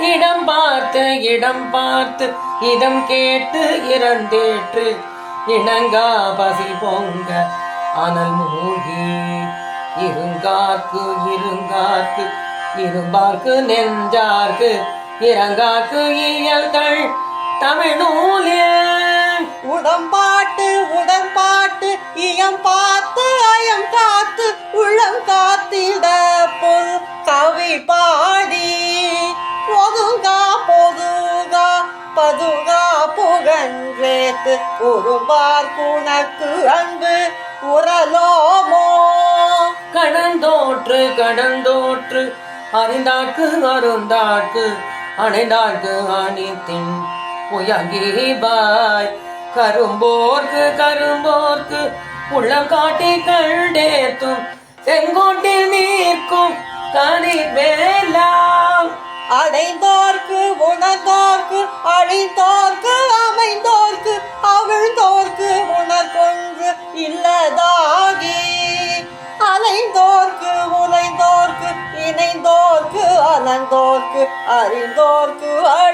இடம் பார்த்து இடம் பார்த்து இதம் கேட்டு இரண்டேற்று. இணங்கா பசி பொங்க அனல் மூழ்கி. இருங்காக்கு இருங்காக்கு இரும்பார்க்கு நெஞ்சார்க்கு. இறங்காக்கு இயல்கள் தமிழ் நூலே உடம்பாட்டு பதுகா புகன்றேத்து ஒருபார் குணக்கு அன்பு உரலோமோ. கடந்தோற்று கடந்தோற்று அறிந்தாக்கு அருந்தாக்கு அணைந்தாக்கு அணித்தின் உயங்கிபாய் கரும்போர்க்கு கரும்போர்க்கு உள்ளம் காட்டி கண்டேத்தும் செங்கோட்டில் நீர்க்கும் கதிர் உலைந்தோர்க்கு அறிந்தோர்க்கு அழிக்கும்